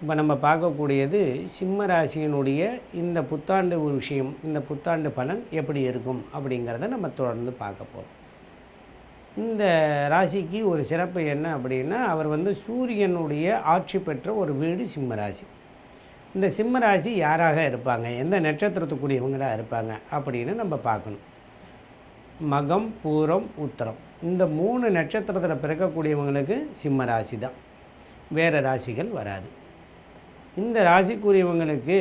இப்போ நம்ம பார்க்கக்கூடியது சிம்ம ராசியினுடைய இந்த புத்தாண்டு ஒரு விஷயம் இந்த புத்தாண்டு பலன் எப்படி இருக்கும் அப்படிங்கிறத நம்ம தொடர்ந்து பார்க்க போகிறோம் இந்த ராசிக்கு ஒரு சிறப்பு என்ன அப்படின்னா அவர் வந்து சூரியனுடைய ஆட்சி பெற்ற ஒரு வீடு சிம்ம ராசி இந்த சிம்ம ராசி யாராக இருப்பாங்க எந்த நட்சத்திரத்துக்குரியவங்களாக இருப்பாங்க அப்படின்னு நம்ம பார்க்கணும். மகம் பூரம் உத்தரம். இந்த மூணு நட்சத்திரத்தில் பிறக்கக்கூடியவங்களுக்கு சிம்ம ராசி தான். வேறு ராசிகள் வராது. இந்த ராசிக்குரியவங்களுக்கு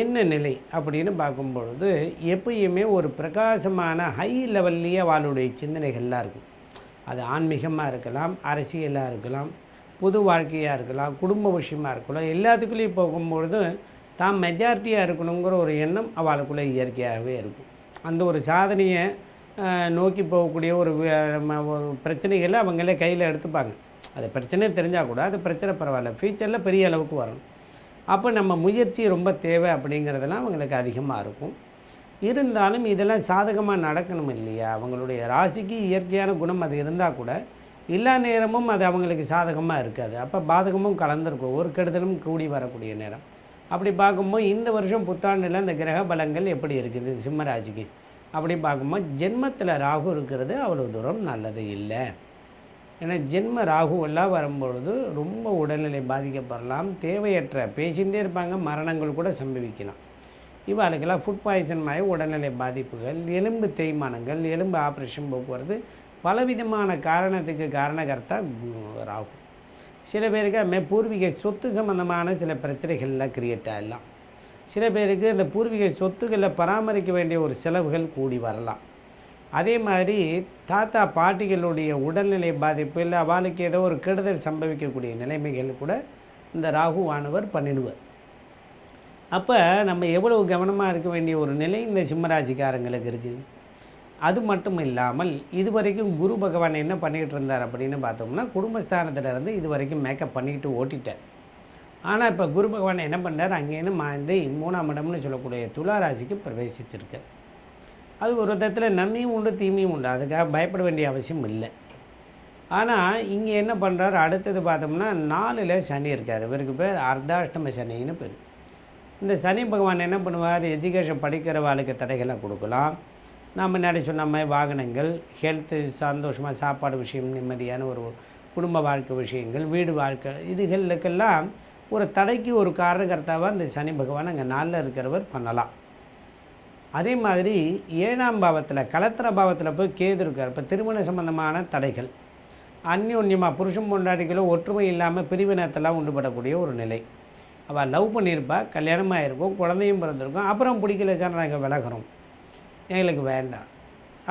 என்ன நிலை அப்படின்னு பார்க்கும்பொழுது எப்பயுமே ஒரு பிரகாசமான ஹை லெவல்லையே அவளுடைய சிந்தனைகள்லாம் இருக்கும். அது ஆன்மீகமாக இருக்கலாம் அரசியலாக இருக்கலாம் பொது வாழ்க்கையாக இருக்கலாம் குடும்ப விஷயமாக இருக்கலாம் எல்லாத்துக்குள்ளேயும் போகும்பொழுது தான் மெஜாரிட்டியாக இருக்கணுங்கிற ஒரு எண்ணம் அவளுக்குள்ளே இயற்கையாகவே இருக்கும். அந்த ஒரு சாதனையை நோக்கி போகக்கூடிய ஒரு ஒரு பிரச்சனைகளை அவங்களே கையில் எடுத்துப்பாங்க. அது பிரச்சனை தெரிஞ்சால் கூட அது பிரச்சனை பரவாயில்ல. ஃப்யூச்சரில் பெரிய அளவுக்கு வரணும். அப்போ நம்ம முயற்சி ரொம்ப தேவை அப்படிங்கிறதெல்லாம் அவங்களுக்கு அதிகமாக இருக்கும். இருந்தாலும் இதெல்லாம் சாதகமாக நடக்கணும் இல்லையா? அவங்களுடைய ராசிக்கு இயற்கையான குணம் அது இருந்தால் கூட எல்லா நேரமும் அது அவங்களுக்கு சாதகமாக இருக்காது. அப்போ பாதகமும் கலந்துருக்கும். ஒரு கெடுதலும் கூடி வரக்கூடிய நேரம். அப்படி பார்க்கும்போது இந்த வருஷம் புத்தாண்டில் இந்த கிரக பலங்கள் எப்படி இருக்குது? சிம்ம ராசிக்கு. அப்படி பார்க்கும்போது ஜென்மத்தில் ராகு இருக்கிறது அவ்வளோ தூரம் நல்லது இல்லை. ஏன்னா ஜென்ம ராகு எல்லாம் வரும்பொழுது ரொம்ப உடல்நிலை பாதிக்கப்படலாம். தேவையற்ற பேசிகிட்டே இருப்பாங்க மரணங்கள் கூட சம்பவிக்கலாம். இவாளுக்கெல்லாம் ஃபுட் பாய்சன் மாதிரி உடல்நிலை பாதிப்புகள் எலும்பு தேய்மானங்கள் எலும்பு ஆப்ரேஷன் போக்குவரத்து பலவிதமான காரணத்துக்கு காரணகர்த்தா ராகு. சில பேருக்கு அதுமாதிரி பூர்வீக சொத்து சம்மந்தமான சில பிரச்சனைகள்லாம் கிரியேட் ஆகலாம் சில பேருக்கு இந்த பூர்வீக சொத்துக்களை பராமரிக்க வேண்டிய ஒரு செலவுகள் கூடி வரலாம். அதே மாதிரி தாத்தா பாட்டிகளுடைய உடல்நிலை பாதிப்பு இல்லை அவளுக்கு ஏதோ ஒரு கெடுதல் சம்பவிக்கக்கூடிய நிலைமைகள் கூட இந்த ராகு ஆனவர் பண்ணிடுவார். அப்போ நம்ம எவ்வளவு கவனமாக இருக்க வேண்டிய ஒரு நிலை இந்த சிம்மராசிக்காரங்களுக்கு இருக்குது அது மட்டும் இல்லாமல் இதுவரைக்கும் குரு பகவான் என்ன பண்ணிக்கிட்டு இருந்தார் அப்படின்னு பார்த்தோம்னா குடும்பஸ்தானத்திலேருந்து இது வரைக்கும் மேக்கப் பண்ணிக்கிட்டு ஓட்டிட்டார். ஆனால் இப்போ குரு பகவான் என்ன பண்ணார் அங்கேருந்து மாந்து மூணாம் இடம்னு சொல்லக்கூடிய துளாராசிக்கு பிரவேசிச்சிருக்கார். அது ஒரு விதத்தில் நன்மையும் உண்டு தீமையும் உண்டு. அதுக்காக பயப்பட வேண்டிய அவசியம் இல்லை. ஆனால் இங்கே என்ன பண்ணுறாரு அடுத்தது பார்த்தோம்னா நாலில் சனி இருக்கார். இவருக்கு பேர் அர்த்தாஷ்டம சனின்னு பேர். இந்த சனி பகவான் என்ன பண்ணுவார்? எஜுகேஷன் படிக்கிற வாழ்க்கை தடைகளை கொடுக்கலாம். நான் முன்னாடி சொன்ன மாதிரி வாகனங்கள் ஹெல்த்து சந்தோஷமாக சாப்பாடு விஷயம் நிம்மதியான ஒரு குடும்ப வாழ்க்கை விஷயங்கள் வீடு வாழ்க்கை இதுகளுக்கெல்லாம் ஒரு தடைக்கு ஒரு காரணகர்த்தாவாக இந்த சனி பகவான் அங்கே நாளில் இருக்கிறவர் பண்ணலாம். அதே மாதிரி ஏழாம் பாவத்தில் கலத்திர பாவத்தில் போய் கேது இருக்கார். இப்போ திருமண சம்பந்தமான தடைகள். அந்யோன்யமாக புருஷன் பொண்டாட்டிகளோ ஒற்றுமை இல்லாமல் பிரிவினத்தெல்லாம் உண்டுபடக்கூடிய ஒரு நிலை. அவள் லவ் பண்ணியிருப்பா கல்யாணமாக இருக்கும் குழந்தையும் பிறந்திருக்கும் அப்புறம் பிடிக்கல சார் நாங்கள் விலகிறோம் எங்களுக்கு வேண்டாம்.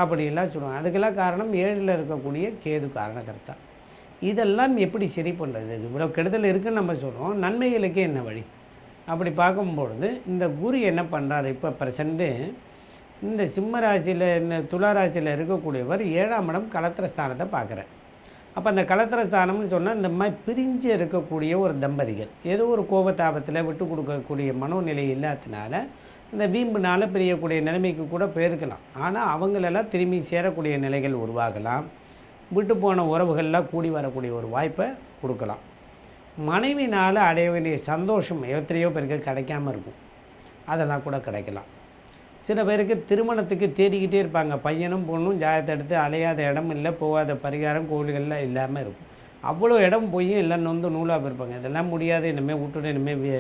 அப்படிலாம் சொல்லுவாங்க. அதுக்கெல்லாம் காரணம் ஏழில் இருக்கக்கூடிய கேது காரணகர்த்தா. இதெல்லாம் எப்படி சரி பண்ணுறது இவ்வளோ கெடுதல் இருக்குன்னு நம்ம சொல்கிறோம் நன்மைகளுக்கே என்ன வழி? அப்படி பார்க்கும்பொழுது இந்த குரு என்ன பண்ணுறாரு இப்போ ப்ரெசண்ட்டு இந்த சிம்ம ராசியில் இந்த துலா ராசியில் இருக்கக்கூடியவர் ஏழாம் இடம் கலத்திர ஸ்தானத்தை பார்க்குறார். அப்போ அந்த கலத்திர ஸ்தானம்னு சொன்னால் இந்த மாதிரி பிரிஞ்சு இருக்கக்கூடிய ஒரு தம்பதிகள் ஏதோ ஒரு கோபத்தாபத்தில் விட்டு கொடுக்கக்கூடிய மனோநிலை இல்லாததுனால இந்த வீம்புனால பிரியக்கூடிய நிலைமைக்கு கூட போயிருக்கலாம். ஆனால் அவங்களெல்லாம் திரும்பி சேரக்கூடிய நிலைகள் உருவாகலாம். விட்டு போன உறவுகள்லாம் கூடி வரக்கூடிய ஒரு வாய்ப்பை கொடுக்கலாம். மனைவினால் அடைய வேண்டிய சந்தோஷம் எத்தனையோ பேருக்கு கிடைக்காம இருக்கும். அதெல்லாம் கூட கிடைக்கலாம். சில பேருக்கு திருமணத்துக்கு தேடிக்கிட்டே இருப்பாங்க. பையனும் பொண்ணும் ஜாயத்தை எடுத்து அலையாத இடம் இல்லை போகாத பரிகாரம் கோவில்கள்லாம் இல்லாமல் இருக்கும். அவ்வளோ இடம் போய் எல்லாம் நொந்து நூலாக போயிருப்பாங்க. இதெல்லாம் முடியாது. இனிமேல் விட்டுட்டு இனிமேல் வி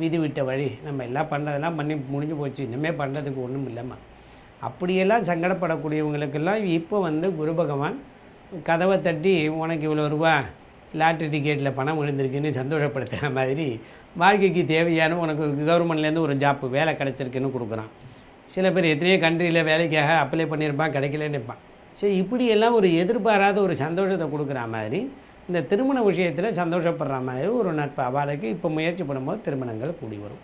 விதி விட்ட வழி. நம்ம எல்லாம் பண்ணுறதெல்லாம் பண்ணி முடிஞ்சு போச்சு. இனிமேல் பண்ணுறதுக்கு ஒன்றும் இல்லைம்மா. அப்படியெல்லாம் சங்கடப்படக்கூடியவங்களுக்கெல்லாம் இப்போ வந்து குரு பகவான் கதவை தட்டி உனக்கு இவ்வளோ ரூபா லாட்ரி டிக்கெட்டில் பணம் விழுந்திருக்குன்னு சந்தோஷப்படுத்துகிற மாதிரி வாழ்க்கைக்கு தேவையான உனக்கு கவர்மெண்ட்லேருந்து ஒரு ஜாப்பு வேலை கிடச்சிருக்குன்னு கொடுக்குறான். சில பேர் எத்தனையோ கண்ட்ரியில் வேலைக்காக அப்ளை பண்ணியிருப்பான் கிடைக்கலன்னு இருப்பான். சரி இப்படியெல்லாம் ஒரு எதிர்பாராத ஒரு சந்தோஷத்தை கொடுக்குற மாதிரி இந்த திருமண விஷயத்தில் சந்தோஷப்படுற மாதிரி ஒரு நட்பு அவளுக்கு இப்போ முயற்சி பண்ணும்போது திருமணங்கள் கூடி வரும்.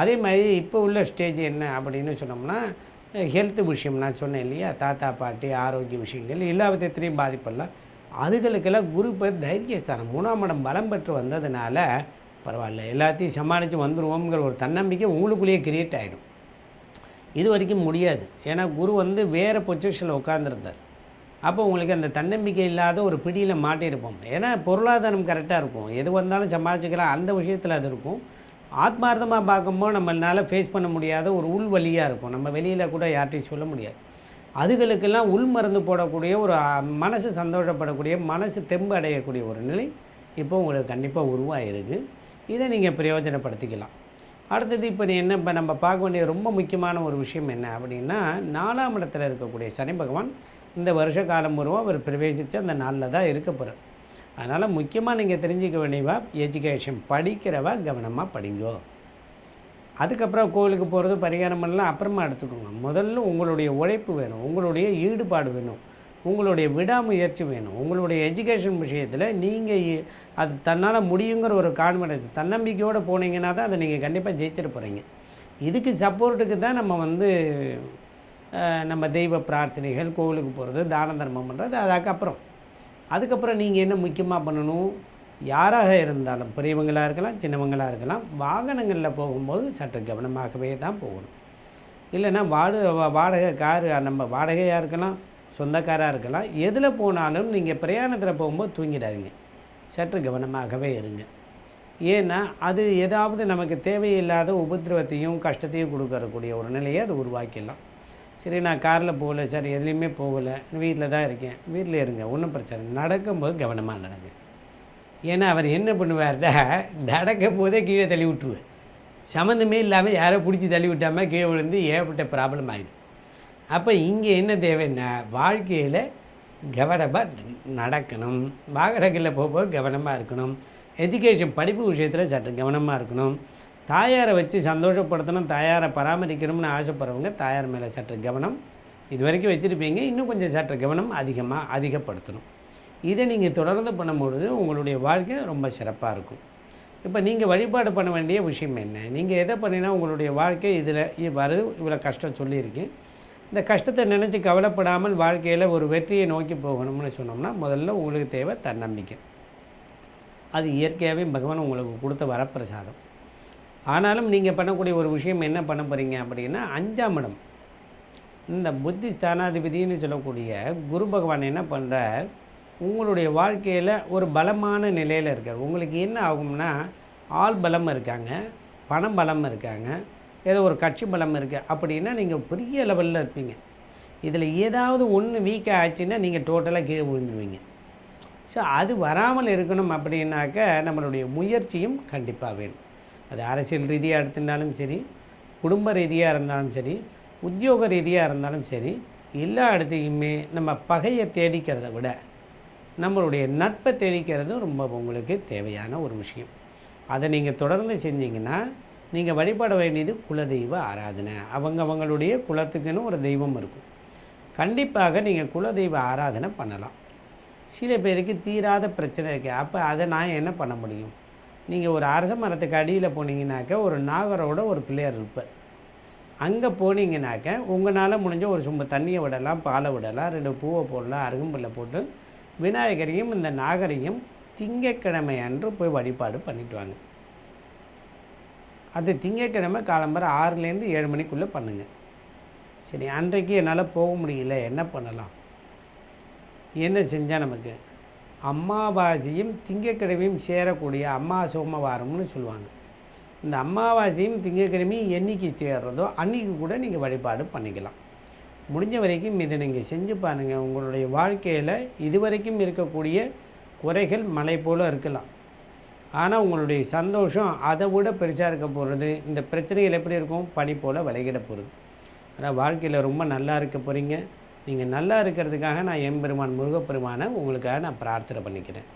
அதே மாதிரி இப்போ உள்ள ஸ்டேஜ் என்ன அப்படின்னு சொன்னோம்னா ஹெல்த் விஷயம் நான் சொன்னேன் இல்லையா? தாத்தா பாட்டி ஆரோக்கிய விஷயங்கள் எல்லா விதத்துலேயும் பாதிப்பெல்லாம் அதுகளுக்கெல்லாம் குரு பேர் தைரியஸ்தானம். மூணாம் இடம் பலம் பெற்று வந்ததுனால பரவாயில்ல. எல்லாத்தையும் சமாளித்து வந்துடுவோங்கிற ஒரு தன்னம்பிக்கை உங்களுக்குள்ளேயே கிரியேட் ஆகிடும் இது வரைக்கும் முடியாது. ஏன்னா குரு வந்து வேறு பொசிஷனில் உட்காந்துருந்தார் அப்போ உங்களுக்கு அந்த தன்னம்பிக்கை இல்லாத ஒரு பிடியில் மாட்டியிருப்போம். ஏன்னா பொருளாதாரம் கரெக்டாக இருக்கும். எது வந்தாலும் சமாளிச்சுக்கலாம். அந்த விஷயத்தில் அது இருக்கும். ஆத்மார்த்தமாக பார்க்கும்போது நம்மளால் ஃபேஸ் பண்ண முடியாத ஒரு உள் வழியாக இருக்கும். நம்ம வெளியில் கூட யார்ட்டையும் சொல்ல முடியாது. அதுகளுக்கெல்லாம் உள் மருந்து போடக்கூடிய ஒரு மனசு சந்தோஷப்படக்கூடிய மனசு தெம்பு அடையக்கூடிய ஒரு நிலை இப்போ உங்களுக்கு கண்டிப்பாக உருவாகிருக்கு இதை நீங்கள் பிரயோஜனப்படுத்திக்கலாம். அடுத்தது இப்போ நீ என்ன இப்போ நம்ம பார்க்க வேண்டிய ரொம்ப முக்கியமான ஒரு விஷயம் என்ன அப்படின்னா நாலாம் இடத்துல இருக்கக்கூடிய சனி பகவான் இந்த வருஷ காலம் பூர்வம் அவர் பிரவேசித்து அந்த நாளில் தான் இருக்க போகிறார் அதனால் முக்கியமாக நீங்கள் தெரிஞ்சுக்க வேண்டியவா எஜுகேஷன் படிக்கிறவா கவனமாக படிங்கோ. அதுக்கப்புறம் கோவிலுக்கு போகிறது பரிகாரம் பண்ணலாம் அப்புறமா எடுத்துக்கோங்க. முதல்ல உங்களுடைய உழைப்பு வேணும் உங்களுடைய ஈடுபாடு வேணும் உங்களுடைய விடாமுயற்சி வேணும். உங்களுடைய எஜுகேஷன் விஷயத்தில் நீங்கள் அது தன்னால் முடியுங்கிற ஒரு கான்ஃபிடன்ஸ் தன்னம்பிக்கையோடு போனீங்கன்னா தான் அதை நீங்கள் கண்டிப்பாக ஜெயிச்சிட்டு போகிறீங்க இதுக்கு சப்போர்ட்டுக்கு தான் நம்ம வந்து நம்ம தெய்வ பிரார்த்தனைகள் கோவிலுக்கு போகிறது தான தர்மம் பண்ணுறது அதுக்கப்புறம். அதுக்கப்புறம் நீங்கள் என்ன முக்கியமாக பண்ணணும்? யாராக இருந்தாலும் பெரியவங்களாக இருக்கலாம் சின்னவங்களாக இருக்கலாம் வாகனங்களில் போகும்போது சற்று கவனமாகவே தான் போகணும். இல்லைன்னா வாடு வா- வாடகை காரு நம்ம வாடகையாக இருக்கலாம் சொந்தக்காராக இருக்கலாம் எதில் போனாலும் நீங்கள் பிரயாணத்தில் போகும்போது தூங்கிடாதீங்க. சற்று கவனமாகவே இருங்க. ஏன்னா அது ஏதாவது நமக்கு தேவையில்லாத உபத்திரவத்தையும் கஷ்டத்தையும் கொடுக்கறக்கூடிய ஒரு நிலையை அது உருவாக்கிடலாம். சரி நான் காரில் போகல சரி எதுலேயுமே போகலை வீட்டில் தான் இருக்கேன் வீட்டில் இருங்க ஒன்றும் பிரச்சனை இல்லை. நடக்கும்போது கவனமாக நடங்க. ஏன்னா அவர் என்ன பண்ணுவார்னா நடக்க போதே கீழே தள்ளி விட்டுருவார். சம்மந்தமே இல்லாமல் யாரோ பிடிச்சி தள்ளி விட்டாமல் கீழே விழுந்து ஏகப்பட்ட ப்ராப்ளம் ஆகிடும் அப்போ இங்கே என்ன தேவைன்னா வாழ்க்கையில் கவனமாக நடக்கணும். வாகனங்களில் போகும்போது கவனமாக இருக்கணும். எஜுகேஷன் படிப்பு விஷயத்தில் சற்று கவனமாக இருக்கணும். தாயாரை வச்சு சந்தோஷப்படுத்தணும் தாயாரை பராமரிக்கணும்னு ஆசைப்படுறவங்க தாயார் மேலே சற்று கவனம். இது வரைக்கும் வச்சுருப்பீங்க. இன்னும் கொஞ்சம் சற்று கவனம் அதிகமாக அதிகப்படுத்தணும். இதை நீங்கள் தொடர்ந்து பண்ணும்பொழுது உங்களுடைய வாழ்க்கை ரொம்ப சிறப்பாக இருக்கும். இப்போ நீங்கள் வழிபாடு பண்ண வேண்டிய விஷயம் என்ன? நீங்கள் எதை பண்ணினா உங்களுடைய வாழ்க்கை இதில் இது வருது இவ்வளோ கஷ்டம் சொல்லியிருக்கேன் இந்த கஷ்டத்தை நினச்சி கவலைப்படாமல் வாழ்க்கையில் ஒரு வெற்றியை நோக்கி போகணும்னு சொன்னோம்னா முதல்ல உங்களுக்கு தேவை தன்னம்பிக்கை. அது இயற்கையாகவே பகவான் உங்களுக்கு கொடுத்த வரப்பிரசாதம். ஆனாலும் நீங்கள் பண்ணக்கூடிய ஒரு விஷயம் என்ன பண்ண போகிறீங்க அப்படின்னா அஞ்சாம் இடம். இந்த புத்தி ஸ்தானாதிபதினு சொல்லக்கூடிய குரு பகவான் என்ன பண்ணுறார் உங்களுடைய வாழ்க்கையில் ஒரு பலமான நிலையில் இருக்கார். உங்களுக்கு என்ன ஆகும்னா ஆள் பலம் இருக்காங்க பணம் பலம் இருக்காங்க ஏதோ ஒரு கட்சி பலம் இருக்குது அப்படின்னா நீங்கள் பெரிய லெவலில் இருப்பீங்க. இதில் ஏதாவது ஒன்று வீக்காக ஆச்சுன்னா நீங்கள் டோட்டலாக கீழே விழுந்துருவீங்க. ஸோ அது வராமல் இருக்கணும் அப்படின்னாக்க நம்மளுடைய முயற்சியும் கண்டிப்பாக வேணும். அது அரசியல் ரீதியாக எடுத்துட்டாலும் சரி குடும்ப ரீதியாக இருந்தாலும் சரி உத்தியோக ரீதியாக இருந்தாலும் சரி எல்லா இடத்தையுமே நம்ம பகையை தேடிக்கிறத விட நம்மளுடைய நட்பை தெளிக்கிறது ரொம்ப உங்களுக்கு தேவையான ஒரு விஷயம். அதை நீங்கள் தொடர்ந்து செஞ்சீங்கன்னா நீங்கள் வழிபட வேண்டியது குலதெய்வ ஆராதனை. அவங்க அவங்களுடைய குலத்துக்குன்னு ஒரு தெய்வம் இருக்கும். கண்டிப்பாக நீங்கள் குலதெய்வ ஆராதனை பண்ணலாம். சில பேருக்கு தீராத பிரச்சனை இருக்குது அப்போ அதை நான் என்ன பண்ண முடியும்? நீங்கள் ஒரு அரச மரத்துக்கு அடியில் போனீங்கன்னாக்க ஒரு நாகரோட ஒரு பிள்ளையார் இருப்பார். அங்கே போனீங்கன்னாக்க உங்களால் முடிஞ்ச ஒரு சும்மா தண்ணியை விடலாம் பாலை விடலாம் ரெண்டு பூவை போடலாம் அருகம்புல்லை போட்டு விநாயகரையும் இந்த நாகரையும் திங்கக்கிழமை அன்று போய் வழிபாடு பண்ணிட்டு வாங்க. அது திங்கட்கிழமை காலம்பரம் ஆறுலேருந்து ஏழு மணிக்குள்ளே பண்ணுங்கள் சரி அன்றைக்கு என்னால் போக முடியல என்ன பண்ணலாம்? என்ன செஞ்சால் நமக்கு? அம்மாவாசையும் திங்கட்கிழமையும் சேரக்கூடிய அம்மா சோமவாரம்னு சொல்லுவாங்க. இந்த அமாவாசையும் திங்கட்கிழமையும் என்னைக்கு சேர்றதோ அன்றைக்கி கூட நீங்கள் வழிபாடு பண்ணிக்கலாம். முடிஞ்ச வரைக்கும் இதை நீங்கள் செஞ்சு பாருங்கள் உங்களுடைய வாழ்க்கையில் இதுவரைக்கும் இருக்கக்கூடிய குறைகள் மலை போல் இருக்கலாம். ஆனால் உங்களுடைய சந்தோஷம் அதை விட பெருசாக இருக்க போகிறது இந்த பிரச்சனைகள் எப்படி இருக்கும்? பனி போல் விலகிட போகிறது ஆனால் வாழ்க்கையில் ரொம்ப நல்லா இருக்க போகிறீங்க நீங்கள் நல்லா இருக்கிறதுக்காக நான் எம்பெருமான் முருகப்பெருமானை உங்களுக்காக நான் பிரார்த்தனை பண்ணிக்கிறேன்.